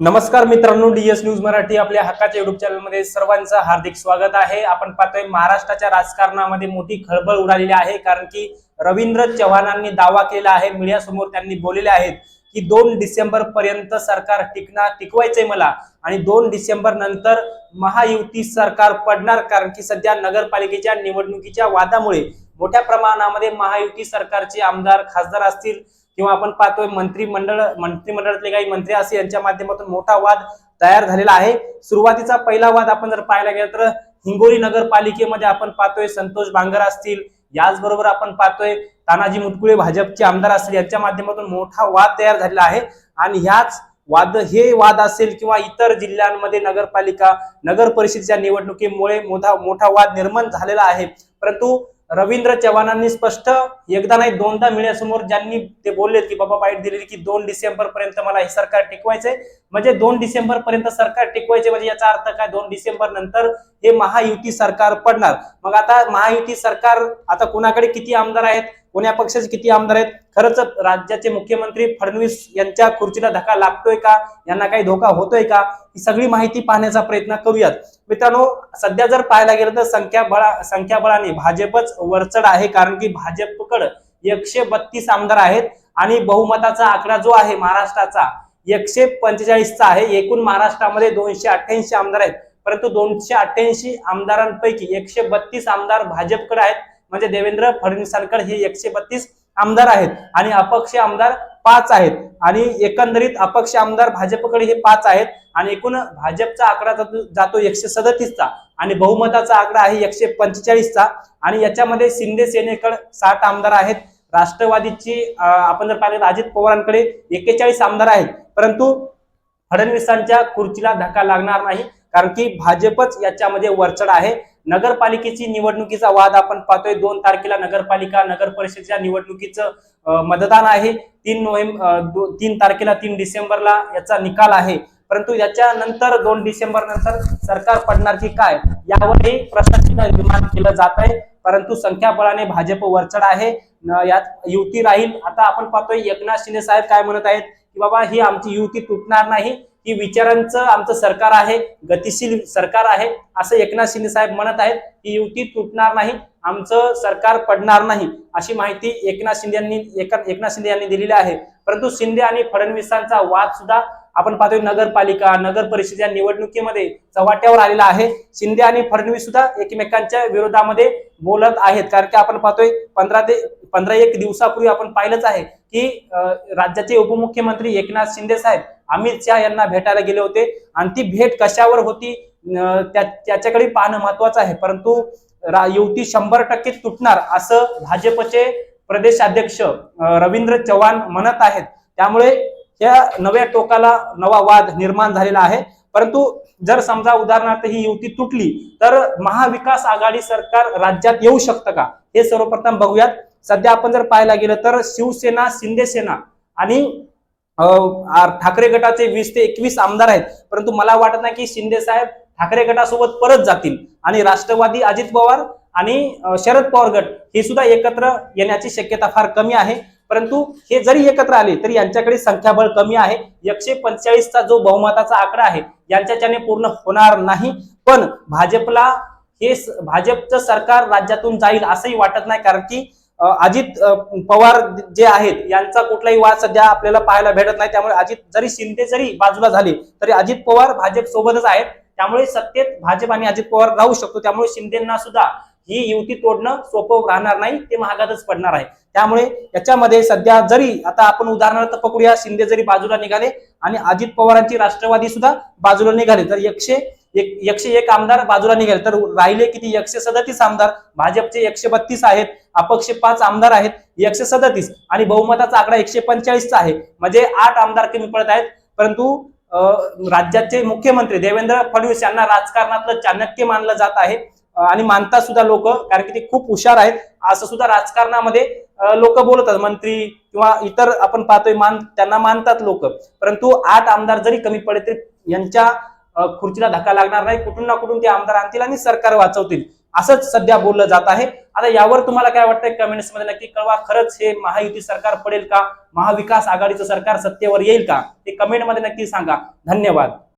नमस्कार मित्रांनो DS news Marathi आपल्या हक्काच्या युट्यूब चॅनलमध्ये सर्वांचं हार्दिक स्वागत आहे. आपण पाहतोय महाराष्ट्राच्या राजकारणामध्ये मोठी खळबळ उडालेली आहे कारण की रवींद्र चव्हाणांनी दावा केला आहे मीडियासमोर त्यांनी बोललेले आहेत की दोन डिसेंबर पर्यंत सरकार टिकणार टिकवायचंय मला आणि दोन डिसेंबर नंतर महायुती सरकार पडणार कारण की सध्या नगरपालिकेच्या निवडणुकीच्या वादामुळे मोठ्या प्रमाणामध्ये महायुती सरकारचे आमदार खासदार असतील. किंवा आपण पाहतोय मंत्रिमंडळ मंत्रिमंडळातले काही मंत्री असे यांच्या माध्यमातून मोठा वाद तयार झालेला आहे. सुरुवातीचा पहिला वाद आपण जर पाहायला गेला तर हिंगोली नगरपालिकेमध्ये आपण पाहतोय संतोष बांगर असतील याचबरोबर आपण पाहतोय तानाजी मुटकुळे भाजपचे आमदार असतील यांच्या माध्यमातून मोठा वाद तयार झालेला आहे. आणि ह्याच वाद हे वाद असेल किंवा इतर जिल्ह्यांमध्ये नगरपालिका नगर परिषदेच्या निवडणुकीमुळे मोठा मोठा वाद निर्माण झालेला आहे. परंतु रवींद्र चव्हाणांनी स्पष्ट एकदा नाही दोनदा मीडियासमोर ज्यांनी ते बोलले की बाबा बाईट दिलेली की दोन डिसेंबर पर्यंत मला हे सरकार टिकवायचंय. म्हणजे दोन डिसेंबर पर्यंत सरकार टिकवायचे म्हणजे याचा अर्थ काय? दोन डिसेंबर नंतर हे महायुती सरकार पडणार. मग आता महायुती सरकार आता कुणाकडे किती आमदार आहेत? कोण्या पक्षाचे किती आमदार आहेत? खरंच राज्याचे मुख्यमंत्री फडणवीस यांच्या खुर्चीला धक्का लागतोय का? यांना काही धोका होतोय का? ही सगळी माहिती पाहण्याचा प्रयत्न करूयात. मित्रांनो सध्या जर पाहायला गेलं तर संख्याबळा संख्याबळाने भाजपच वरचढ आहे कारण की भाजपकडे एकशे बत्तीस आमदार आहेत आणि बहुमताचा आकडा जो आहे महाराष्ट्राचा एकशे पंचेचाळीसचा आहे. एकूण महाराष्ट्रामध्ये दोनशे अठ्ठ्याऐंशी आमदार आहेत. परंतु दोनशे अठ्ठ्याऐंशी आमदारांपैकी एकशे बत्तीस आमदार भाजपकडे आहेत. म्हणजे देवेंद्र फडणवीसांकडे हे एकशे बत्तीस आमदार आहेत आणि अपक्ष आमदार पाच आहेत. आणि एकंदरीत अपक्ष आमदार भाजपकडे हे पाच आहेत आणि एकूण भाजपचा आकडा जातो जातो एकशे सदतीसचा आणि बहुमताचा आकडा आहे एकशे पंचेचाळीसचा आणि याच्यामध्ये शिंदे सेनेकडे साठ आमदार आहेत. राष्ट्रवादीची आपण जर पाहिलं अजित पवारांकडे एक्केचाळीस आमदार आहेत. परंतु फडणवीसांच्या खुर्चीला धक्का लागणार नाही कारण की भाजपच याच्यामध्ये वरचढ आहे. नगरपालिकेची निवडणुकीचा वाद आपण पाहतोय. दोन तारखेला नगरपालिका नगर परिषदेच्या निवडणुकीचं मतदान आहे. तीन नोव्हेंबर तीन तारखेला तीन डिसेंबरला याचा निकाल आहे. परंतु याच्यानंतर दोन डिसेंबर नंतर सरकार पडणार की काय? यावरही प्रश्नचिन्ह निर्माण केलं जात आहे. परंतु संख्याबळाने भाजप वरचढ आहे. न- यात युती राहील. आता आपण पाहतोय एकनाथ शिंदे साहेब काय म्हणत आहेत? की बाबा ही आमची युती तुटणार नाही. की विचारांचं आमचं सरकार आहे गतिशील सरकार आहे असं एकनाथ शिंदे साहेब म्हणत आहेत की युती तुटणार नाही आमचं सरकार पडणार नाही अशी माहिती एकनाथ शिंदे यांनी एक एकनाथ शिंदे यांनी दिलेली आहे. परंतु शिंदे आणि फडणवीसांचा वाद सुद्धा आपण पाहतोय नगरपालिका नगर या निवडणुकीमध्ये चव्हाट्यावर आलेला आहे. शिंदे आणि फडणवीस सुद्धा एकमेकांच्या विरोधामध्ये बोलत आहेत. कारण की आपण पाहतोय पंधरा ते पंधरा एक दिवसापूर्वी आपण पाहिलंच आहे की राज्याचे उपमुख्यमंत्री एकनाथ शिंदे साहेब अमित शहा यांना भेटायला गेले होते. आणि ती भेट कशावर होती? त्या- त्याच्याकडे पाहणं महत्वाचं आहे. परंतु रा- युती शंभर टक्के तुटणार असं भाजपचे प्रदेशाध्यक्ष रवींद्र चव्हाण म्हणत आहेत. त्यामुळे या नव्या टोकाला नवा वाद निर्माण झालेला आहे. परंतु जर समजा उदाहरणार्थ ही युती तुटली तर महाविकास आघाडी सरकार राज्यात येऊ शकतं का? हे सर्वप्रथम बघूयात. सध्या आपण जर पाहायला गेलं तर शिवसेना शिंदे सेना आणि ठाकरे गटाचे वीस ते एकवीस आमदार आहेत. परंतु मला वाटत नाही की शिंदे साहेब ठाकरे गटासोबत परत जातील. आणि राष्ट्रवादी अजित पवार आणि शरद पवार गट हे सुद्धा एकत्र येण्याची शक्यता फार कमी आहे. परंतु हे जरी एकत्र आले तरी यांच्याकडे संख्याबळ कमी आहे. एकशे पंचेचाळीसचा जो बहुमताचा आकडा आहे यांच्याच्याने पूर्ण होणार नाही. पण भाजपला हे भाजपचं सरकार राज्यातून जाईल असंही वाटत नाही कारण की अजित पवार जे आहेत यांचा कुठलाही वाद सध्या आपल्याला पाहायला भेटत नाही. त्यामुळे अजित जरी शिंदे जरी बाजूला झाले तरी अजित पवार भाजप सोबतच आहेत. त्यामुळे सत्तेत भाजप आणि अजित पवार राहू शकतो. त्यामुळे शिंदेना सुद्धा ही युती तोडणं सोपं राहणार नाही ते महागातच पडणार आहे. त्यामुळे याच्यामध्ये सध्या जरी आता आपण उदाहरणार्थ पकडूया शिंदे जरी बाजूला निघाले आणि अजित पवारांची राष्ट्रवादी सुद्धा बाजूला निघाले तर एकशे एक एकशे एक आमदार बाजूला निघाले तर राहिले किती? एकशे सदतीस आमदार. भाजपचे एकशे बत्तीस आहेत अपक्ष पाच आमदार आहेत एकशे सदतीस. आणि बहुमताचा आकडा एकशे पंचेचाळीसचा आहे. म्हणजे आठ आमदार कमी पडत आहेत परंतु अं, राज्याचे मुख्यमंत्री देवेंद्र फडणवीस यांना राजकारणातलं चाणक्य मानलं जात आहे. आणि मानतात सुद्धा लोक कारण की ते खूप हुशार आहेत. असं सुद्धा राजकारणामध्ये लोक बोलतात मंत्री किंवा इतर आपण पाहतोय मान त्यांना मानतात लोक. परंतु आठ आमदार जरी कमी पडले तरी यांच्या खुर्चीला धक्का लागणार नाही. कुठून ना कुठून ते आमदार आणतील आणि सरकार वाचवतील. असंच सध्या बोललं जात आहे. आता यावर तुम्हाला काय वाटतंय कमेंट्समध्ये नक्की कळवा. खरंच हे महायुती सरकार पडेल का? महाविकास आघाडीचं सरकार सत्तेवर येईल का? ते कमेंटमध्ये नक्की सांगा. धन्यवाद.